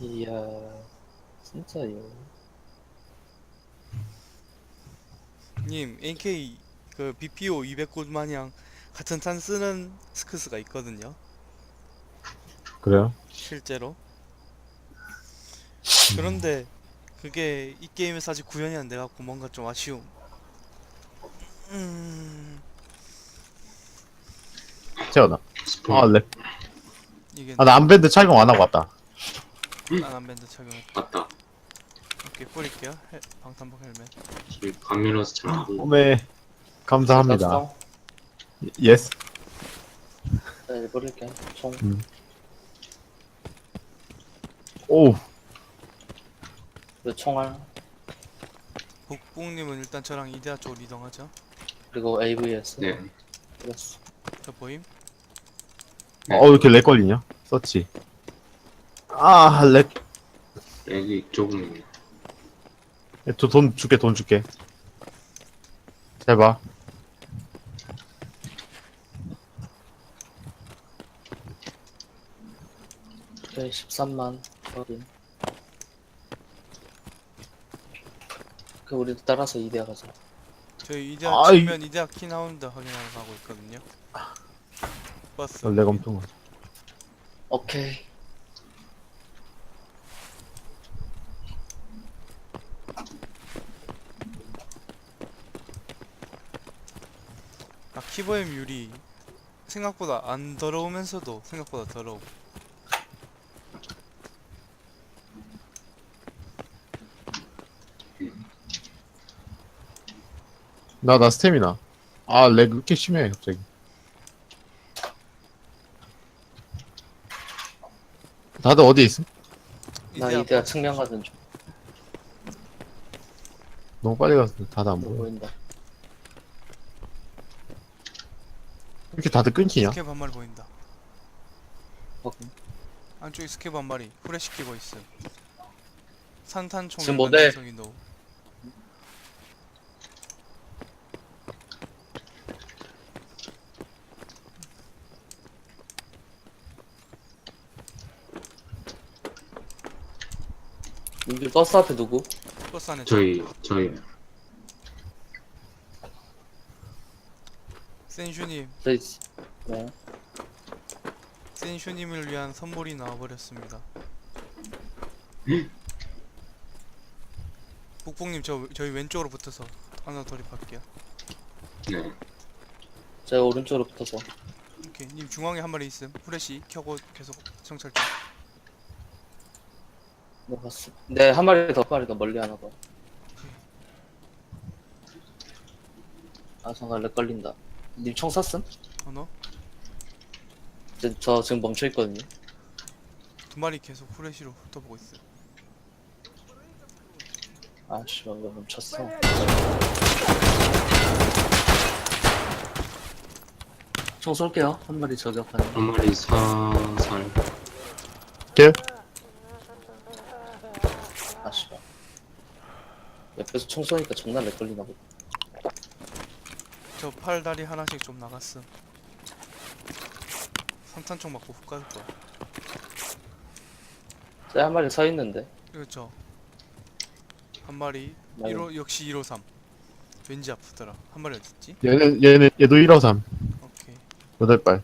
이야, 진짜요. 님 NK 그 BPO 200골 마냥 같은 탄 쓰는 스크스가 있거든요. 그래요? 실제로. 그런데 그게 이 게임에서 아직 구현이 안 돼갖고 뭔가 좀 아쉬움. 음. 스폰 아, 랩. 이게 아, 나 암밴드 착용 안 하고 왔다. 안밴드 착용해. 맞다. 오케이 뿌릴게요. 헬, 방탄복 헬멧. 지금 감미로서 잘안 보여. 어메. 감사합니다. 깜짝 예스. 네, 버릴게. 총. 오. 그 총알. 북북님은 일단 저랑 이데아 쪽으로 이동하죠. 그리고 AVS. 네. 그랬어. 저 보임? 네. 어, 왜 이렇게 렉 걸리냐? 썼지. 아, 렉. 여기 조금 저돈 줄게, 돈 줄게. 잘 봐. 오케이, 13만. 확인. 그, 우리도 따라서 이대야 가자. 저희 아이. 치면 이데아 키 나오는데 확인하러 가고 있거든요. 버스. 렉 엄청. 많아. 오케이. 키보엠 유리 생각보다 안 더러우면서도 생각보다 더러워. 나, 나 스태미나. 아, 렉 왜 이렇게 심해, 갑자기. 다들 어디 있음? 나 버스. 측면 가든 좀 너무 빨리 가서 다들 안 보여. 보인다. 이렇게 다들 끊기냐? 스케브 한 마리 보인다. 확인. 안쪽에 스케브 한 마리 후레 시키고 있어. 산탄총 지금 모델. 성이 노. 여기 버스 앞에 누구? 버스 안에 저희 저희 센슈님, 저기, 네. 센슈님을 위한 선물이 나와버렸습니다. 북북님 저 저희 왼쪽으로 붙어서 하나 돌입할게요. 네. 제가 오른쪽으로 붙어서. 오케이, 님 중앙에 한 마리 있음. 후레쉬 켜고 계속 정찰 중. 네, 봤어. 네, 한 마리 더, 한 마리 더 멀리 하나 더. 아, 잠깐, 렉 걸린다. 님 총 쐈음? 어너 저, 저 지금 멈춰 있거든요. 두 마리 계속 후레쉬로 훑어보고 있어. 아, 씨발, 왜 멈췄어? 총 쏠게요. 한 마리 저격하는. 한 마리 사살 킬? 아, 씨발. 옆에서 총 쏘니까 존나 렉 걸리나 보다. 저 팔다리 하나씩 좀 나갔음. 산탄총 맞고 훅갈 거야. 쟤한 마리 서 있는데. 그렇죠. 한 마리 네. 1호 역시 153. 왠지 아프더라. 한 마리 어딨지? 얘는, 얘는, 얘도 153. 오케이. 8발.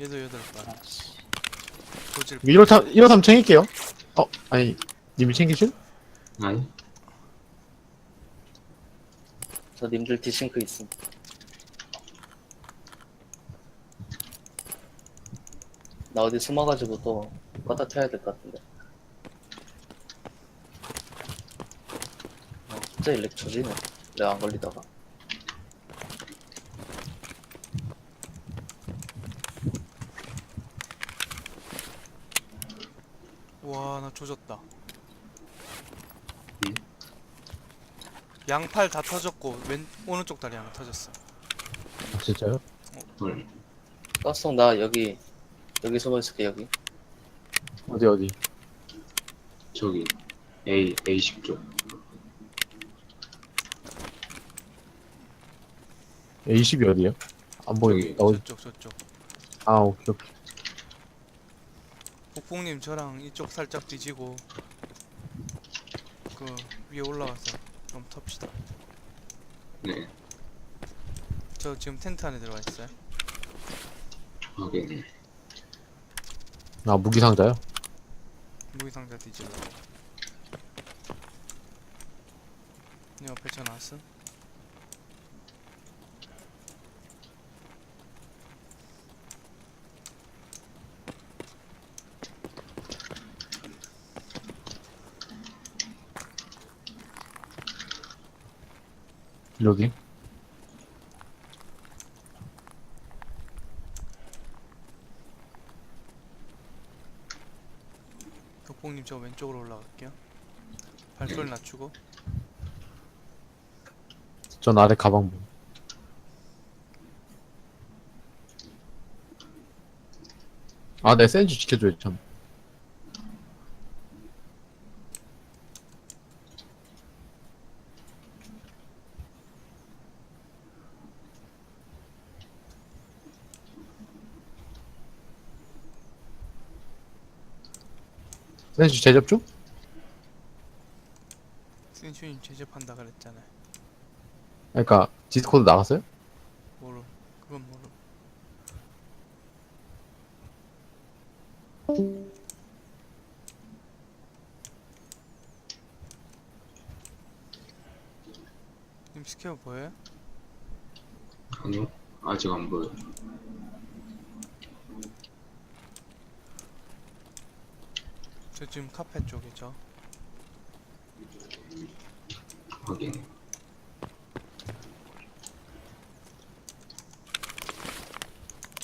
얘도 여덟 발. 아, 씨. 도질. 153, 153 챙길게요. 어, 아니, 님이 챙기실? 아니 저 님들 디싱크 있음. 나 어디 숨어가지고 또 껐다 켜야 될 것 같은데. 아, 갑자기 렉 쳐지네. 내가 안 걸리다가. 와, 나 조졌다. 응? 양팔 다 터졌고 왼 오른쪽 다리 하나 터졌어. 아, 진짜요? 헐 가스통 나 여기 여기 숨어 있을게 여기. 어디, 어디? 저기 A A10 쪽 A10이 어디야? 안 보이네. 어, 저쪽 저쪽. 아, 오케이, 오케이. 국뽕님 저랑 이쪽 살짝 뒤지고 그 위에 올라가서 좀 텁시다. 네. 저 지금 텐트 안에 들어가 있어요. 확인. 아 무기 상자요? 무기 상자 뒤질러. 내 옆에 전화 왔음? 여기. 덕봉님 저 왼쪽으로 올라갈게요. 발소리 낮추고. 전 아래 가방 보. 아, 내 센지 지켜줘야지 참. 센지 제접 중? 센슈님 제접한다 그랬잖아요. 그러니까 디스코드 나갔어요? 모름. 그건 모름. 님 스퀘어 보여요? 아니요. 아직 안 보여. 저 지금 카페 쪽이죠. 확인.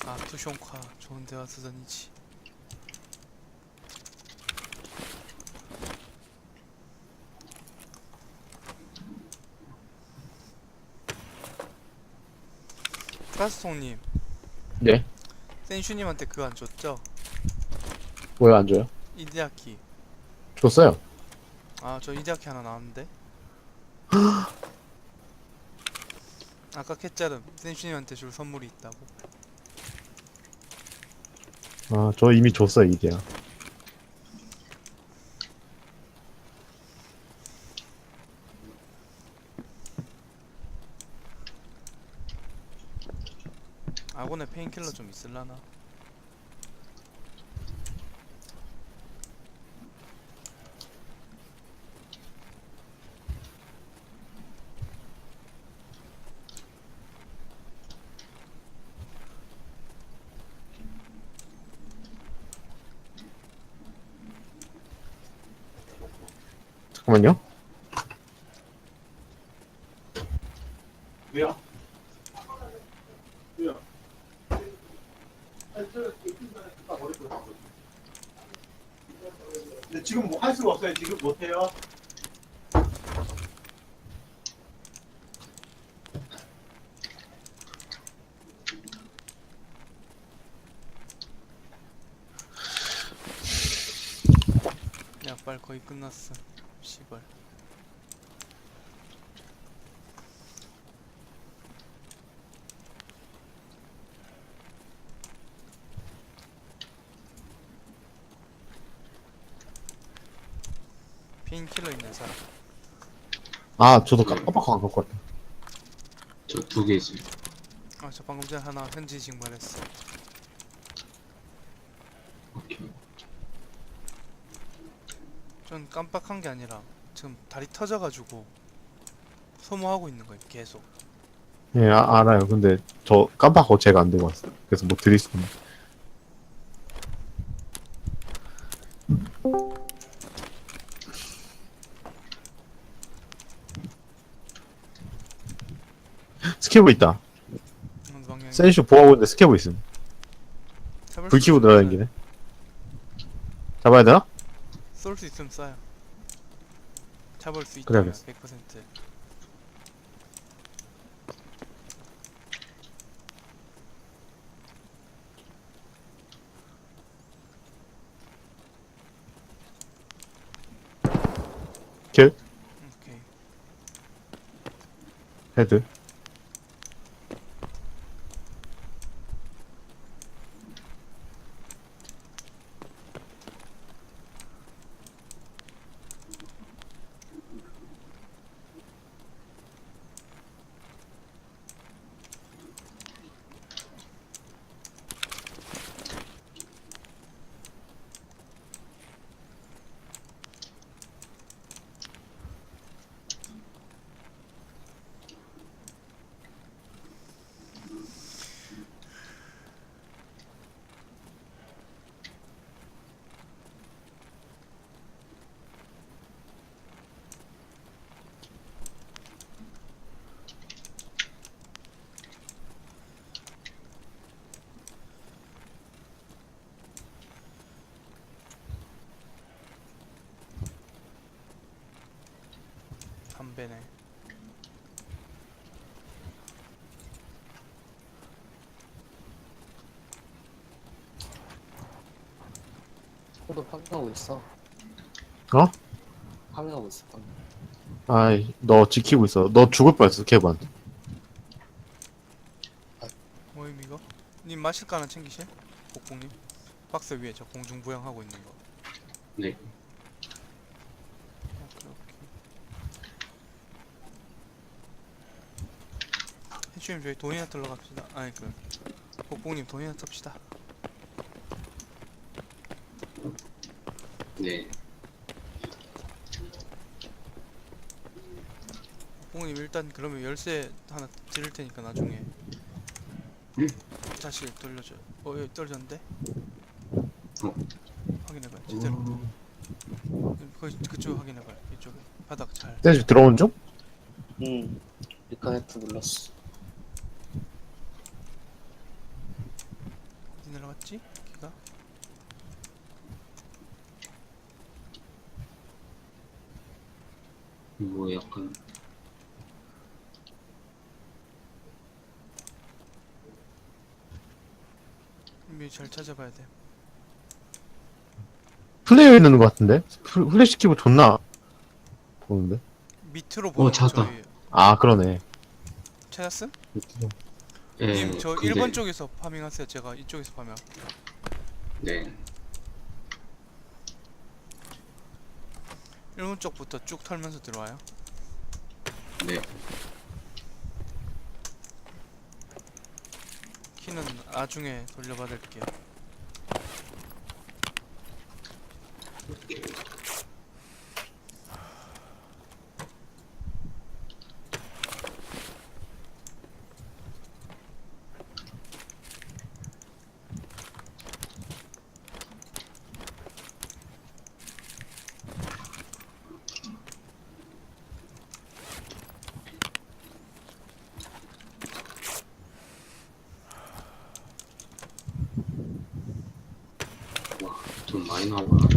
아 투숑카 좋은 데 와서 다니지. 가스통님, 네. 센슈님한테 그거 안 줬죠? 뭐야 안 줘요? 이디아키. 줬어요. 아, 저 이디아키 하나 나왔는데. 아까 캣자름 센슈님한테 줄 선물이 있다고. 아, 저 이미 줬어요 이제야. 아곤에 페인킬러 좀 있을라나? 잠깐만요. 근데 지금 뭐 할 수가 없어요. 지금 못 해요. 약발 거의 끝났어. 시발. 페인킬러 있는 사람. 아, 저도 깜빡하고 안갈 것 같아. 저두 개 있어요. 아, 저 방금 전에 하나 현지 증발했어. 오케이. 전 깜빡한 게 아니라 지금 다리 터져가지고 소모하고 있는 거예요. 계속. 예, 아, 알아요. 근데 저 깜빡하고 제가 안 들고 왔어요. 그래서 못 드릴 수 있는. 스케브 있다. 방향이? 센슈 보하고 있는데 스케브 있음. 잡을 불수 켜고 있으면 날아다니네. 잡아야 되나? 쏠 수 있으면 쏴요. 잡을 수 있다면 그래야겠어. 100%. 킬? 오케이. 헤드. 담배네. 형도 파밍하고 있어. 어? 파밍하고 있어. 파밍. 아이, 너 지키고 있어. 너 죽을 뻔했어, 개반. 뭐임 이거? 님 마실 거 하나 챙기실? 복봉님. 박스 위에 저 공중 부양하고 있는 거. 네. 오케이 오케이. 해주님 저희 돈이나 털러 갑시다. 아니 그 복봉님 돈이나 텁시다. 네. 복봉님 일단 그러면 열쇠 하나 드릴 테니까 나중에 응. 다시 돌려줘. 어 여기 떨어졌는데? 어. 확인해봐요. 제대로. 거기 그쪽 확인해봐요. 이쪽에 바닥 잘. 떼지 들어온 중? 응. 리카네트 눌렀어. 내려갔지? 기가? 뭐 약간 미리 잘 찾아봐야 돼. 플레이어 있는 것 같은데? 플- 플래시 키고 존나 보는데? 밑으로 보면 찾았다. 저희 아, 그러네. 찾았음? 예. 님 저 근데- 1번 쪽에서 파밍하세요. 제가 이쪽에서 파밍. 네. 1번 쪽부터 쭉 털면서 들어와요. 네. 키는 나중에 돌려받을게요. 와, 돈 많이 나오구나.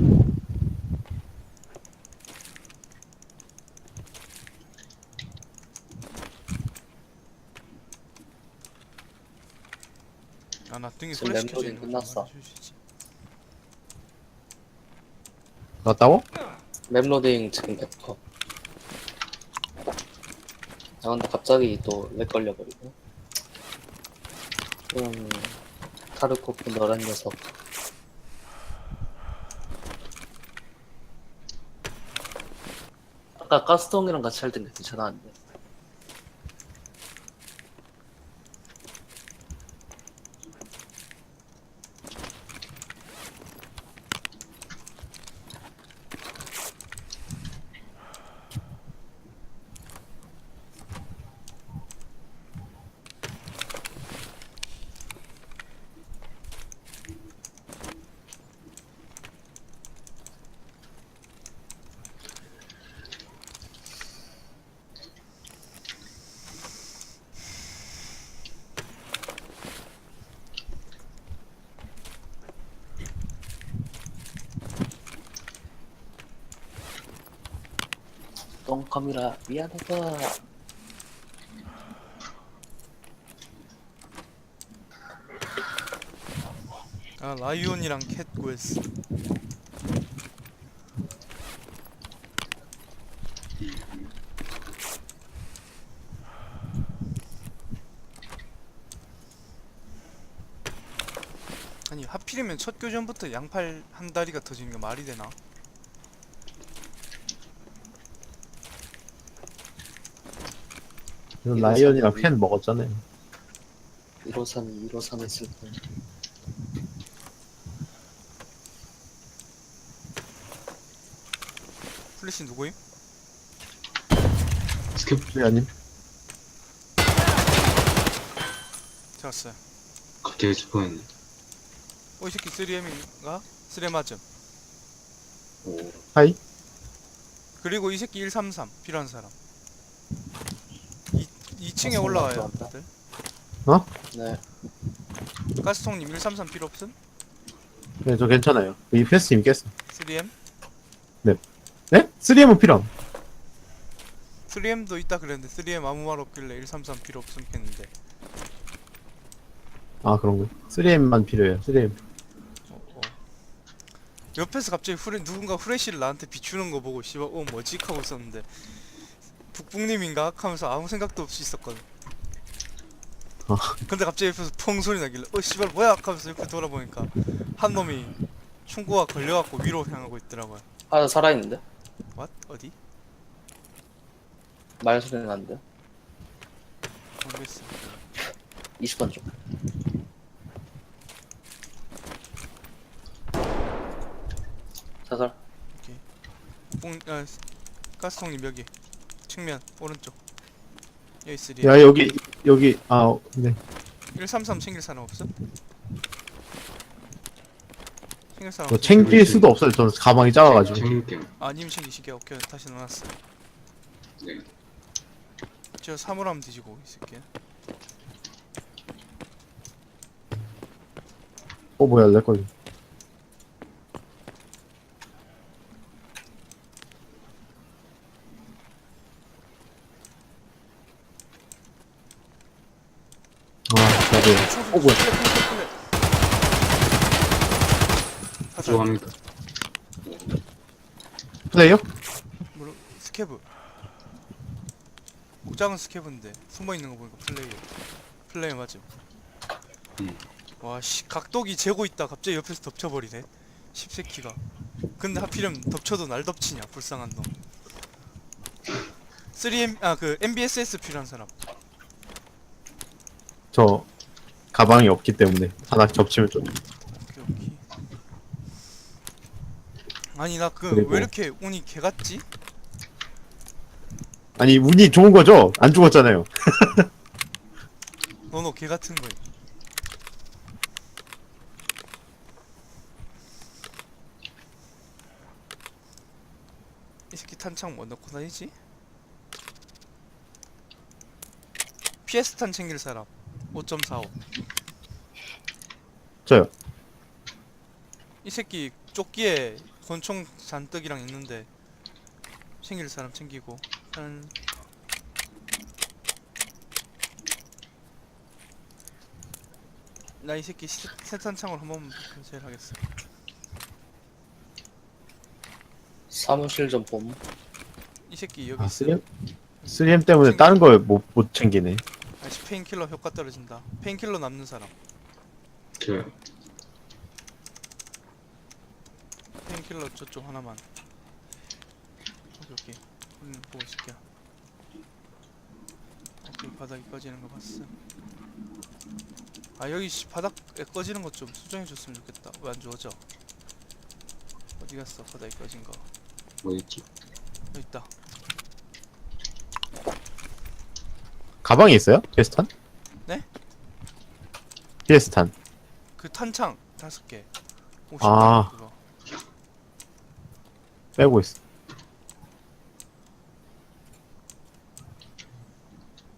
아나 등에 지금 소리 시켜져 램프링 있는 거 끝났어. 갔다고? 맵로딩 지금 100%. 아 근데 갑자기 또렉 걸려버리고. 음, 타르코프 너란 녀석. 아까 가스통이랑 같이 할 때는 괜찮았는데. 컴이라 미안하다. 아 라이온이랑 캣 구했어. 아니 하필이면 첫 교전부터 양팔 한 다리가 터지는 게 말이 되나? 이건 라이언이랑 펜 먹었잖아요. 1호선, 1호선 했을 때. 플래시 누구임? 스캡 플레이어님? 잡았어요. 갑자기 스포했네. 어 이 새끼 3M인가? 3M 맞음. 오. 하이? 그리고 이 새끼 133 필요한 사람. 이 2층에 아, 올라와요. 들어왔다. 다들. 네. 가스통님 133 필요 없음? 네, 저 괜찮아요. 이 패스팀 깼어. 3M? 네? 3M은 필요함. 3M도 있다 그랬는데 3M 아무 말 없길래 133 필요 없음 했는데 아 그런 거 3M만 필요해요 3M 어, 어. 옆에서 갑자기 후레 누군가 후레쉬를 나한테 비추는 거 보고 씨발 어 뭐지 하고 있었는데 북북님인가 하면서 아무 생각도 없이 있었거든. 어. 근데 갑자기 옆에서 펑 소리 나길래 어 씨발 뭐야 하면서 옆에 돌아보니까 한 놈이 충고가 걸려갖고 위로 향하고 있더라고요. 하나 살아있는데? 왓 어디? 말 소리 나는데? 모르겠어. 20번 좀. 사살. 뽕 아, 가스통님 여기 측면 오른쪽 여기 쓰리. 야 여기 여기 아네 133 챙길 사람 없어? 챙길 사람 뭐 없어? 챙길 수도 없어요 저는 가방이 작아가지고 챙길게요. 아, 님 챙기시게 오케이 다시 넣어놨어. 네. 저 사물함 뒤지고 있을게. 어 뭐야 내걸리 아 나도 어 뭐야. 들어갑니다. 플레이어? 뭐로 스케브. 목장은 스케브인데 숨어 있는 거 보니까 플레이어. 플레이어 맞음. 음. 와, 씨 각독이 재고 있다. 갑자기 옆에서 덮쳐버리네. 십새끼가. 근데 하필이면 덮쳐도 날 덮치냐, 불쌍한 놈. 3M 아그 MBSS 필요한 사람. 저 가방이 없기 때문에 하나 겹치면 좀 오케이 오케이. 아니 나 그 그리고- 왜 이렇게 운이 개 같지? 아니 운이 좋은 거죠? 안 죽었잖아요 너너 개 같은 거야. 이 새끼 탄창 뭐 넣고 다니지? PS 탄 챙길 사람 5.45. 저요 이 새끼 조끼에 권총 잔뜩이랑 있는데 챙길 사람 챙기고 한나이 새끼 시- 세탄창을 한번 제일 하겠어. 사무실 좀 봄. 이 새끼 여기 아 있어. 3M? 3M 때문에 다른 걸 못 못 챙기네 아씨 페인킬러 효과 떨어진다. 페인킬러 남는 사람. 저요. 페인킬러 저쪽 하나만. 오케이 오케이. 음 보고 있을게. 오케이 바닥이 꺼지는 거 봤어. 아 여기 씨 바닥에 꺼지는 것 좀 수정해 줬으면 좋겠다. 왜 안 좋아져? 어디 갔어 바닥에 꺼진 거? 뭐 있지? 여기 있다. 가방이 있어요? 피에스탄? 네? 피에스탄 그 탄창 다섯 개. 50 아. 그거. 빼고 있어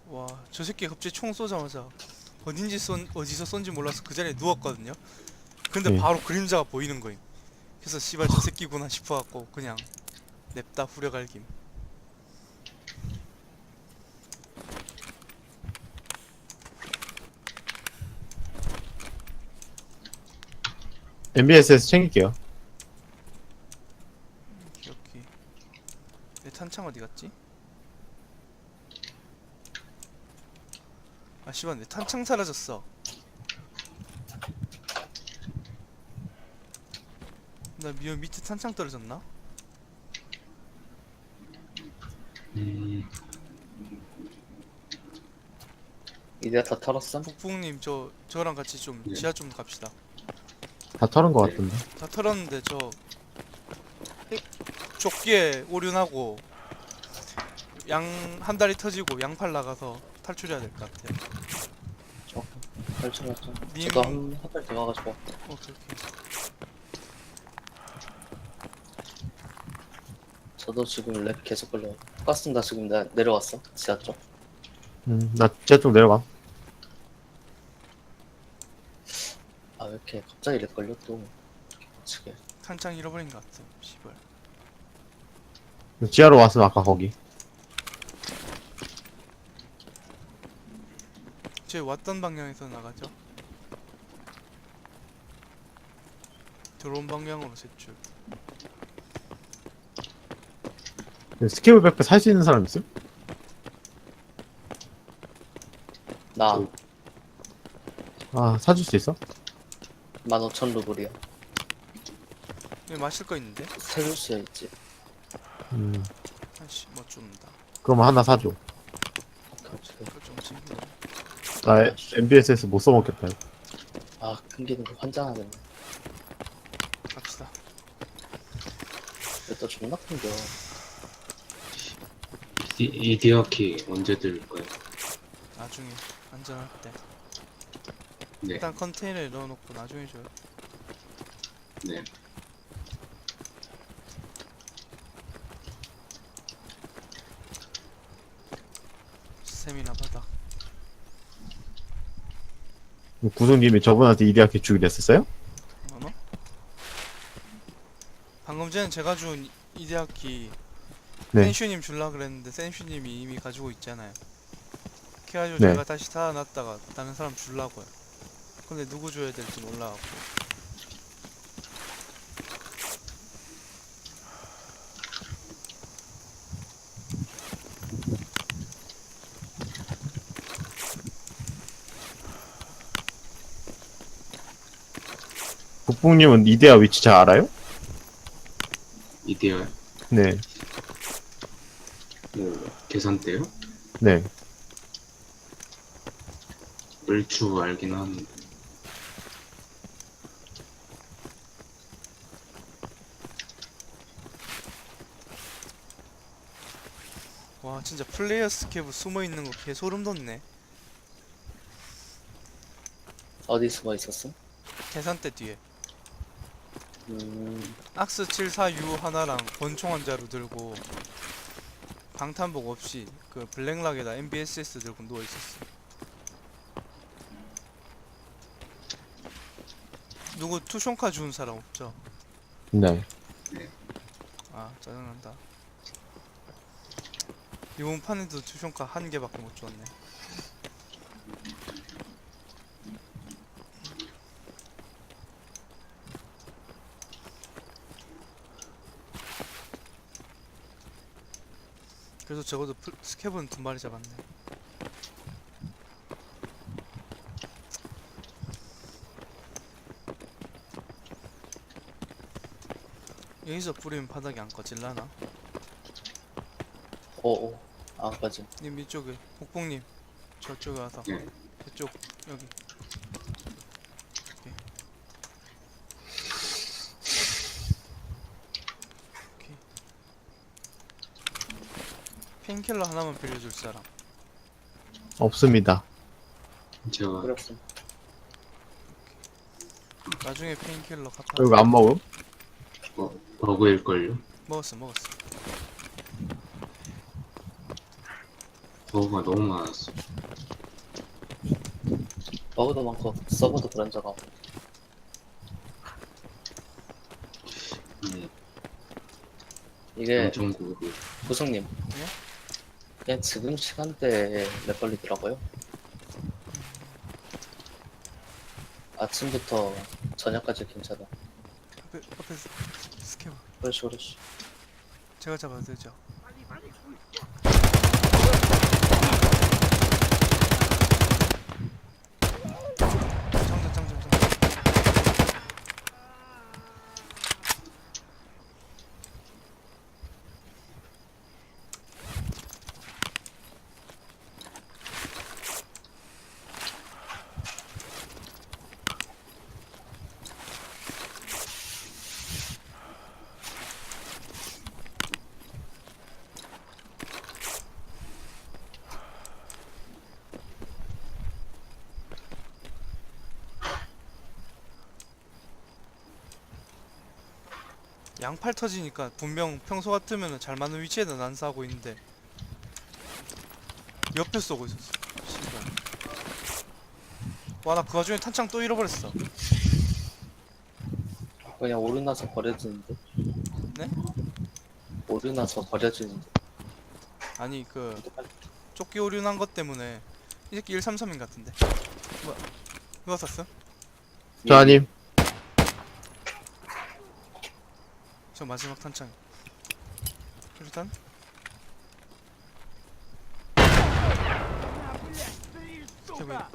와, 저 새끼 갑자기 총 쏘자마자 어딘지 쏜 어디서 쏜지 몰라서 그 자리에 누웠거든요. 근데 네. 바로 그림자가 보이는 거임. 그래서 씨발 저 새끼구나 싶어 갖고 그냥 냅다 후려갈김. MBS에서 챙길게요 기억기. 내 탄창 어디 갔지? 아 씨발 내 탄창 사라졌어. 나 미, 밑에 탄창 떨어졌나? 음, 이제 다 털었어? 북북님 저 저랑 같이 좀 예. 지하 좀 갑시다. 다 털은 거 같던데 다 털었는데 저 해- 조끼에 오륜하고 양 한 다리 터지고 양팔 나가서 탈출해야 될 것 같아요. 펼쳐놨죠. 님- 저도 한, 한달 더 가가지고. 오케이 오케이. 저도 지금 랩 계속 걸려. 가스통 다 지금 내, 내려왔어. 지하 쪽. 음나 진짜 좀 내려가 이렇게 갑자기 렉 걸려 또 치게 탄창 잃어버린 것 같아. 씨발. 지하로 왔으면 아까 거기. 제 왔던 방향에서 나가죠. 들어온 방향으로 세출. 스케이블 백팩 살 수 있는 사람 있음? 나 아 사줄 수 있어? 15,000 루블이야. 여기 마실 거 있는데? 사줄 수 있지. 음 아씨 뭐 줍니다 그럼 하나 사줘. 그거 좀 챙겨 나 MBSS 못 써먹겠다 이거. 아, 끊기는 거 환장하겠네. 갑시다 왜또 존나 끊겨. 이, 이 디어키 언제 들까요? 나중에 안전할 때 네, 일단 컨테이너에 넣어놓고 나중에 줘요 네. 세미나 바닥 구성님이 저분한테 이대학교 주기 냈었어요? 뭐노? 방금 전에 제가 준 이데아키 네. 센슈님 줄라 그랬는데 센슈님이 이미 가지고 있잖아요 그래가지고 네. 제가 다시 사놨다가 다른 사람 줄라고요 근데 누구 줘야 될지 몰라갖고 북북님은 이대학 위치 잘 알아요? 이 디어 네, 뭐 계산대요? 네. 얼추 알긴 하는데 와 진짜 플레이어 스케브 숨어있는 거 개 소름 돋네 어디 숨어 있었어? 계산대 뒤에 음, 악스 74U 하나랑 권총 한 자루 들고 방탄복 없이 그 블랙락에다 MBSS 들고 누워있었어 누구 투숑카 주운 사람 없죠? 네. 아 짜증난다 이번 판에도 투숑카 한 개밖에 못 주었네 그래서 적어도 풀- 스캡은 두 마리 잡았네 여기서 뿌리면 바닥이 안 꺼질라나? 오 오. 아, 맞아. 님 이쪽에 복봉님 저쪽에 와서 네. 저쪽 여기 오케이 오케이 페인킬러 하나만 빌려줄 사람 없습니다. 제가. 나중에 페인킬러 갚아 이거 안 먹음? 어, 버그일걸요? 먹었어 먹었어 버그가 너무 많았어 버그도 많고, 서버도 그런 적 없고. 음, 이게, 엄청 고르고 구성님. 예? 그냥 지금 시간대에 몇 걸리더라고요. 아침부터 저녁까지 괜찮아. 앞에 앞에 스- 스캐버 그렇지, 그렇지. 제가 잡아도 되죠 장전 장전 장전 양팔 터지니까 분명 평소 같으면 잘 맞는 위치에다 난사하고 있는데 옆에 쏘고 있었어 와 나 그 와중에 탄창 또 잃어버렸어 그냥 오르나서 버려지는데. 네? 오르나서 버려지는데. 아니 그 조끼 오류 난 것 때문에 이 새끼 133인 같은데 뭐야 누가 쐈어? 저 아님 저 마지막 탄창. 일단 저거 이렇게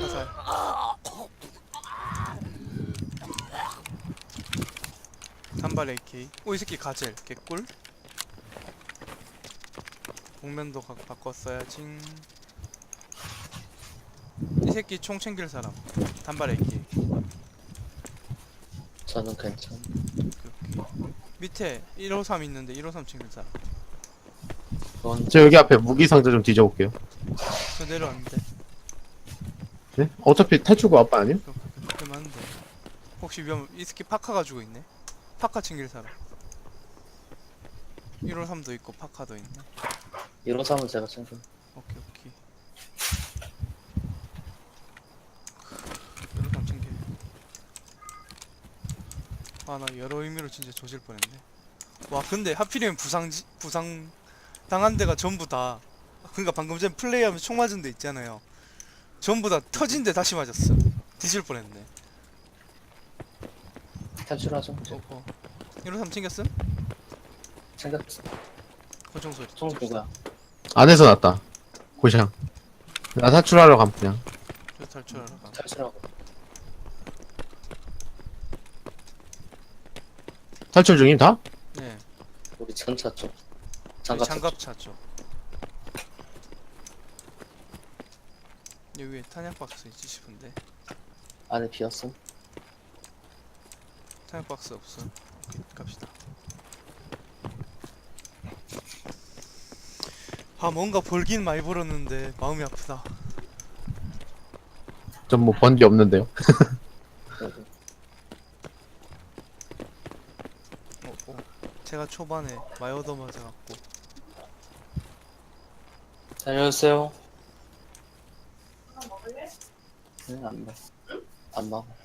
화살 단발 AK. 오이 새끼 가젤. 개꿀. 복면도 가, 바꿨어야지 이 새끼 총 챙길 사람. 단발 AK 저는 괜찮. 밑에 153 있는데 153 챙길 사람. 그건 저 여기 앞에 무기 상자 좀 뒤져볼게요. 저 내려왔는데. 네? 어차피 탈출구 아빠 아니에요? 그렇게 많은데. 혹시 위험 이 새끼 파카 가지고 있네? 파카 챙길 사람. 153도 있고 파카도 있네. 1호삼은 제가 챙겨. 오케이 오케이 153 챙겨 아 나 여러 의미로 진짜 조질 뻔했네 와 근데 하필이면 부상 부상 당한 데가 전부 다 그러니까 방금 전 플레이하면서 총 맞은 데 있잖아요 전부 다 터진 데 다시 맞았어 뒤질 뻔했네 탈출하죠. 어, 어. 153 챙겼음? 챙겼어. 고정 소리 총 누구야? 안에서 났다 고샹 나 탈출하러 감 그냥 저 탈출하러 가 탈출하고. 탈출 중임 다? 네 우리 전차 쪽. 장갑, 장갑, 장갑 차 쪽. 차죠 여기 위에 탄약 박스 있지 싶은데 안에 비었음. 탄약 박스 없어 오케이 갑시다 아 뭔가 벌긴 많이 벌었는데 마음이 아프다 전 뭐번게 없는데요 여기. 어, 어. 제가 초반에 많이 얻어맞아갖고 살려주세요. 응, 안 먹어. 안 먹어.